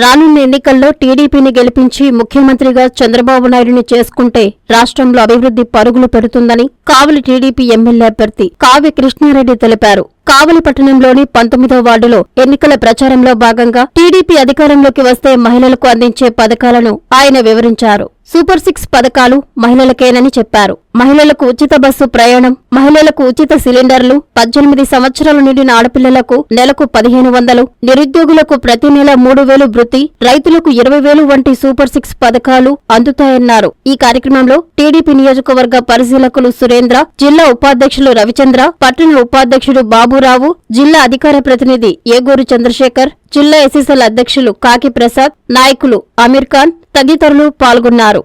రానున్న ఎన్నికల్లో టీడీపీని గెలిపించి ముఖ్యమంత్రిగా చంద్రబాబు నాయుడిని చేసుకుంటే రాష్ట్రంలో అభివృద్ధి పరుగులు పెడుతుందని కావలి టీడీపీ ఎమ్మెల్యే అభ్యర్థి కావ్య కృష్ణారెడ్డి తెలిపారు. కావలి పట్టణంలోని పంతొమ్మిదో వార్డులో ఎన్నికల ప్రచారంలో భాగంగా టీడీపీ అధికారంలోకి వస్తే మహిళలకు అందించే పథకాలను ఆయన వివరించారు. సూపర్ సిక్స్ పథకాలు మహిళలకేనని చెప్పారు. మహిళలకు ఉచిత బస్సు ప్రయాణం మహిళలకు ఉచిత సిలిండర్లు పద్దెనిమిది సంవత్సరాలు నిండిన ఆడపిల్లలకు నెలకు పదిహేను వందలు నిరుద్యోగులకు ప్రతి నెల మూడు వేలు వృత్తి రైతులకు ఇరవై వేలు వంటి సూపర్ సిక్స్ పథకాలు అందుతాయన్నారు. ఈ కార్యక్రమంలో టీడీపీ నియోజకవర్గ పరిశీలకులు సురేంద్ర జిల్లా ఉపాధ్యక్షులు రవిచంద్ర పట్టణ ఉపాధ్యక్షుడు బాబురావు జిల్లా అధికార ప్రతినిధి ఏగూరు చంద్రశేఖర్ జిల్లా ఎస్ఎస్ఎల్ అధ్యక్షులు కాకి ప్రసాద్ నాయకులు అమీర్ ఖాన్ తదితరులు పాల్గొన్నారు.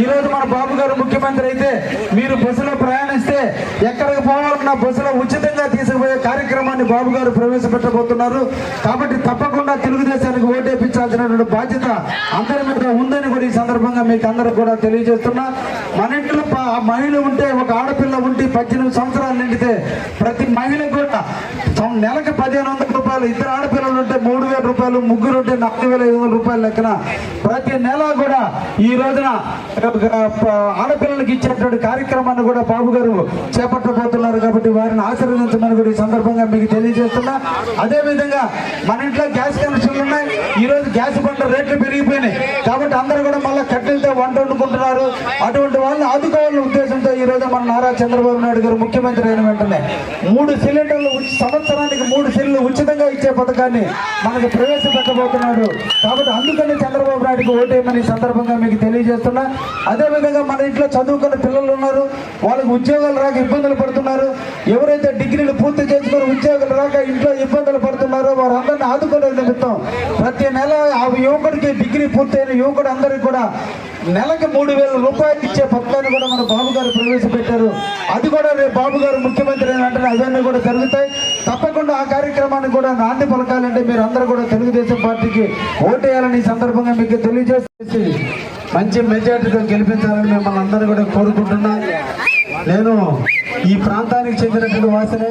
ఈ రోజు మన బాబు గారు ముఖ్యమంత్రి అయితే మీరు బస్సులో ప్రయాణిస్తే ఎక్కడికి పోవాలన్నా బస్సులో ఉచితంగా తీసుకుపోయే కార్యక్రమాన్ని బాబు గారు ప్రవేశపెట్టబోతున్నారు. కాబట్టి తప్పకుండా తెలుగుదేశానికి ఓటేపించాల్సినటువంటి బాధ్యత అందరి మీద ఉందని కూడా ఈ సందర్భంగా మీకు అందరికి కూడా తెలియజేస్తున్నా. మన ఇంట్లో ఆ మహిళ ఉంటే ఒక ఆడపిల్ల ఉంటే పద్దెనిమిది సంవత్సరాలు నిండితే ప్రతి మహిళ కూడా నెలకు పదిహేను వందల రూపాయలు ఇద్దరు రూపాయలు ముగ్గురు ఉంటే నాలుగు వేల ఐదు వందల రూపాయల లెక్కన ప్రతి నెల కూడా ఈ రోజున ఆడపిల్లలకి ఇచ్చేటువంటి కార్యక్రమాన్ని కూడా బాబు గారు చేపట్టబోతున్నారు కాబట్టి వారిని ఆశీర్వదించమని కూడా ఈ సందర్భంగా మీకు తెలియజేస్తున్నా. అదేవిధంగా మన ఇంట్లో గ్యాస్ కనెక్షన్లు ఉన్నాయి. ఈ రోజు గ్యాస్ పంట రేట్లు పెరిగిపోయినాయి. కాబట్టి అందరూ కూడా మళ్ళీ కట్టెలతో వంట వండుకుంటున్నారు. అటువంటి వాళ్ళని ఆదుకోవాలని ఉద్దేశం ఈరోజు రోజు మన నారా చంద్రబాబు నాయుడు గారు ముఖ్యమంత్రి అయిన వెంటనే మూడు సిలిండర్లు సంవత్సరానికి మూడు సిలిండర్లు ఉచితంగా ఇచ్చే పథకాన్ని మనకు ప్రవేశపెట్టబోతున్నాడు. కాబట్టి అందుకని చంద్రబాబు నాయుడుకి ఓటేయమని సందర్భంగా మీకు తెలియజేస్తున్నా. అదే విధంగా మన ఇంట్లో చదువుకున్న పిల్లలు ఉన్నారు. వాళ్ళకి ఉద్యోగాలు రాక ఇబ్బందులు పడుతున్నారు. ఎవరైతే డిగ్రీలు పూర్తి చేసుకుని ఉద్యోగాలు రాక ఇంట్లో ఇబ్బందులు పడుతున్నారో వారందరినీ ఆదుకునే నిమిత్తం ప్రతి నెల ఆ యువకుడికి డిగ్రీ పూర్తయిన యువకుడు అందరికీ కూడా నెలకి మూడు వేల రూపాయలు ఇచ్చే పథకాన్ని కూడా మన బాబు గారు ప్రవేశపెట్టారు అది కూడా రేపు బాబు గారు ముఖ్యమంత్రి అయిన వెంటనే అవన్నీ కూడా జరుగుతాయి. తప్పకుండా ఆ కార్యక్రమాన్ని కూడా నాంది పలకాలంటే మీరు అందరూ కూడా తెలుగుదేశం పార్టీకి ఓటేయాలని ఈ సందర్భంగా మీకు తెలియజేసి మంచి మెజార్టీతో గెలిపించాలని మిమ్మల్ని అందరూ కూడా కోరుకుంటున్నా. నేను ఈ ప్రాంతానికి చెందినటువంటి వాసనే